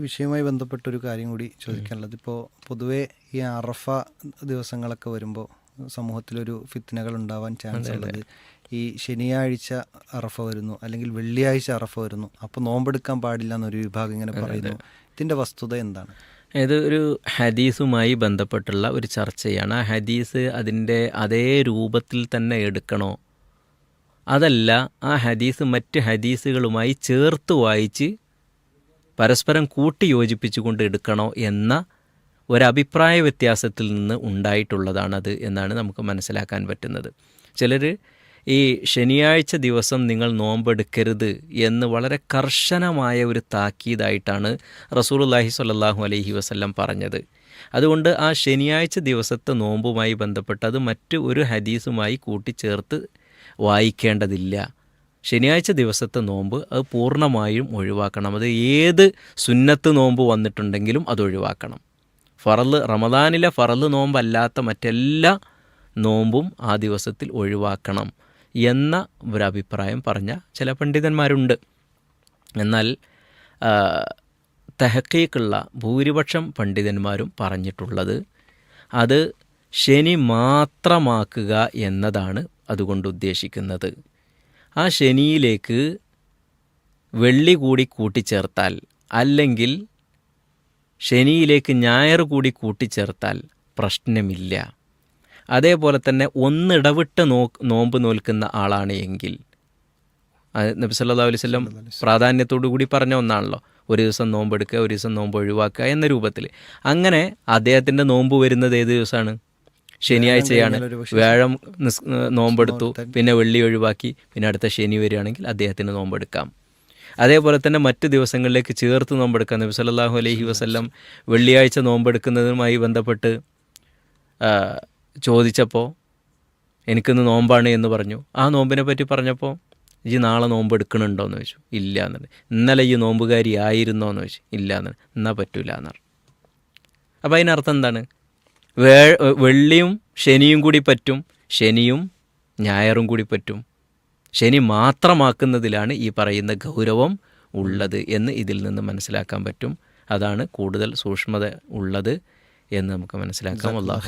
വിഷയവുമായി ബന്ധപ്പെട്ടൊരു കാര്യം കൂടി ചോദിക്കാനുള്ളത്. ഇപ്പോൾ പൊതുവേ ഈ അറഫ ദിവസങ്ങളൊക്കെ വരുമ്പോൾ സമൂഹത്തിലൊരു ഫിത്തനകൾ ഉണ്ടാവാൻ ചാൻസ് ഉള്ളത് ഈ ശനിയാഴ്ച അറഫ വരുന്നു അല്ലെങ്കിൽ വെള്ളിയാഴ്ച അറഫ വരുന്നു. അപ്പോൾ നോമ്പെടുക്കാൻ പാടില്ല എന്നൊരു വിഭാഗം ഇങ്ങനെ പറയുന്നു. ഇതിന്റെ വസ്തുത എന്താണ്? ഇത് ഒരു ഹദീസുമായി ബന്ധപ്പെട്ടുള്ള ഒരു ചർച്ചയാണ്. ആ ഹദീസ് അതിന്റെ അതേ രൂപത്തിൽ തന്നെ എടുക്കണോ? അതല്ല ആ ഹദീസ് മറ്റ് ഹദീസുകളുമായി ചേർത്ത് വായിച്ച് പരസ്പരം കൂട്ടി യോജിപ്പിച്ചുകൊണ്ട് എടുക്കണോ എന്ന ഒരഭിപ്രായ വ്യത്യാസത്തിൽ നിന്ന് ഉണ്ടായിട്ടുള്ളതാണത് എന്നാണ് നമുക്ക് മനസ്സിലാക്കാൻ പറ്റുന്നത്. ചിലർ ഈ ശനിയാഴ്ച ദിവസം നിങ്ങൾ നോമ്പെടുക്കരുത് എന്ന് വളരെ കർശനമായ ഒരു താക്കീതായിട്ടാണ് റസൂലുള്ളാഹി സ്വല്ലല്ലാഹു അലൈഹി വസല്ലം പറഞ്ഞത്. അതുകൊണ്ട് ആ ശനിയാഴ്ച ദിവസത്തെ നോമ്പുമായി ബന്ധപ്പെട്ട് അത് മറ്റ് ഒരു ഹദീസുമായി കൂട്ടിച്ചേർത്ത് വായിക്കേണ്ടതില്ല. ശനിയാഴ്ച ദിവസത്തെ നോമ്പ് അത് പൂർണമായും ഒഴിവാക്കണം. അത് ഏത് സുന്നത്ത് നോമ്പ് വന്നിട്ടുണ്ടെങ്കിലും അത് ഒഴിവാക്കണം. ഫറൽ റമദാനിലെ ഫറൽ നോമ്പല്ലാത്ത മറ്റെല്ലാ നോമ്പും ആ ദിവസത്തിൽ ഒഴിവാക്കണം എന്ന ഒരു അഭിപ്രായം പറഞ്ഞ ചില പണ്ഡിതന്മാരുണ്ട്. എന്നാൽ തെഹക്കീക്കുള്ള ഭൂരിപക്ഷം പണ്ഡിതന്മാരും പറഞ്ഞിട്ടുള്ളത് അത് ശനി മാത്രമാക്കുക എന്നതാണ് അതുകൊണ്ട് ഉദ്ദേശിക്കുന്നത്. ആ ശനിയിലേക്ക് വെള്ളി കൂടി കൂട്ടിച്ചേർത്താൽ അല്ലെങ്കിൽ ശനിയിലേക്ക് ഞായർ കൂടി കൂട്ടിച്ചേർത്താൽ പ്രശ്നമില്ല. അതേപോലെ തന്നെ ഒന്നിടവിട്ട് നോ നോമ്പ് നോൽക്കുന്ന ആളാണ് എങ്കിൽ. നബി സല്ലല്ലാഹു അലൈഹി വസല്ലം പ്രാധാന്യത്തോടു കൂടി പറഞ്ഞ ഒന്നാണല്ലോ. ഒരു ദിവസം നോമ്പെടുക്കുക ഒരു ദിവസം നോമ്പ് ഒഴിവാക്കുക എന്ന രൂപത്തിൽ. അങ്ങനെ അദ്ദേഹത്തിന്റെ നോമ്പ് വരുന്നത് ഏത് ദിവസമാണ്? ശനിയാഴ്ചയാണ്. വ്യാഴം നിസ് നോമ്പെടുത്തു. പിന്നെ വെള്ളി ഒഴിവാക്കി. പിന്നെ അടുത്ത ശനി വരികയാണെങ്കിൽ അദ്ദേഹത്തിന് നോമ്പെടുക്കാം. അതേപോലെ തന്നെ മറ്റ് ദിവസങ്ങളിലേക്ക് ചേർത്ത് നോമ്പെടുക്കാം. നബി സല്ലാഹു അലൈഹി വസല്ലം വെള്ളിയാഴ്ച നോമ്പെടുക്കുന്നതുമായി ബന്ധപ്പെട്ട് ചോദിച്ചപ്പോൾ എനിക്കിന്ന് നോമ്പാണ് എന്ന് പറഞ്ഞു. ആ നോമ്പിനെ പറ്റി പറഞ്ഞപ്പോൾ ഈ നാളെ നോമ്പ് എടുക്കണുണ്ടോ എന്ന് ചോദിച്ചു. ഇല്ല എന്നുണ്ട്. ഇന്നലെ ഈ നോമ്പുകാരി ആയിരുന്നോ എന്ന് ചോദിച്ചു. ഇല്ല എന്ന് എന്നാൽ പറ്റൂല എന്നാണ്. അപ്പോൾ അതിനർത്ഥം എന്താണ്? വേ വെള്ളിയും ശനിയും കൂടി പറ്റും ശനിയും ഞായറും കൂടി പറ്റും. ശനി മാത്രമാക്കുന്നതിലാണ് ഈ പറയുന്ന ഗൗരവം ഉള്ളത് എന്ന് ഇതിൽ നിന്ന് മനസ്സിലാക്കാൻ പറ്റും. അതാണ് കൂടുതൽ സൂക്ഷ്മത ഉള്ളത് എന്ന് നമുക്ക് മനസ്സിലാക്കാം. അള്ളാഹു